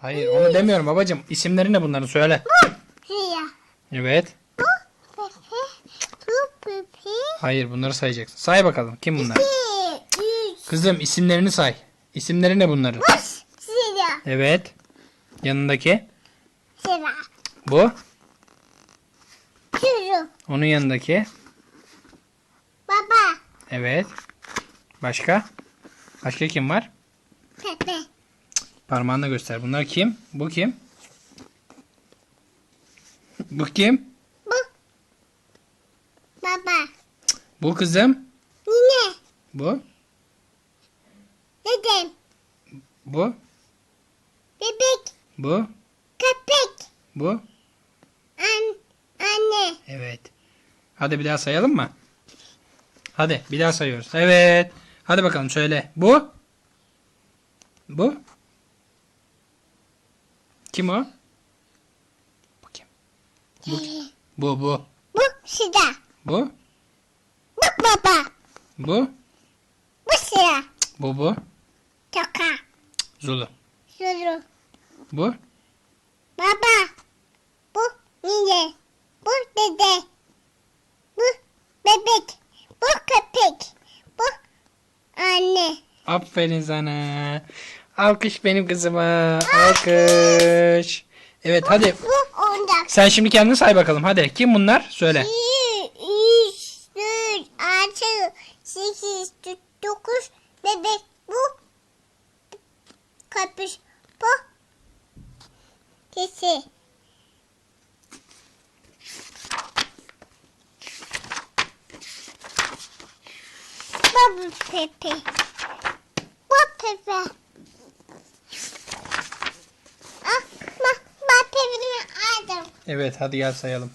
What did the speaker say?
Hayır onu demiyorum babacığım. İsimleri ne bunların söyle. Evet. Hayır bunları sayacaksın. Say bakalım kim bunlar? Kızım isimlerini say. İsimleri ne bunların? Evet. Yanındaki. Bu. Onun yanındaki. Baba. Evet. Başka? Başka kim var? Pepe. Parmağınla göster. Bunlar kim? Bu kim? Bu kim? Bu. Baba. Bu kızım. Nine. Bu. Dedem. Bu. Bebek. Bu. Köpek. Bu. An anne. Evet. Hadi bir daha sayalım mı? Hadi bir daha sayıyoruz. Evet. Hadi bakalım söyle. Bu. Bu. Kim o? Bu kim? Bu. Bu bu. Bu sıra. Bu. Bu baba. Bu. Bu sıra. Bu bu. Toka. Zulu. Şuru. Bu. Baba. Bu nine. Bu dede. Bu bebek. Bu köpek. Bu anne. Aferin sana. Alkış benim kızıma. Alkış. Evet hadi. Sen şimdi kendini say bakalım. Hadi. Kim bunlar? Söyle. 2, 3, 4, 6, 8, 9, bebek bu. Köpüş bu. Kesi. Bu Pepe. Bu Pepe. Evet hadi gel sayalım.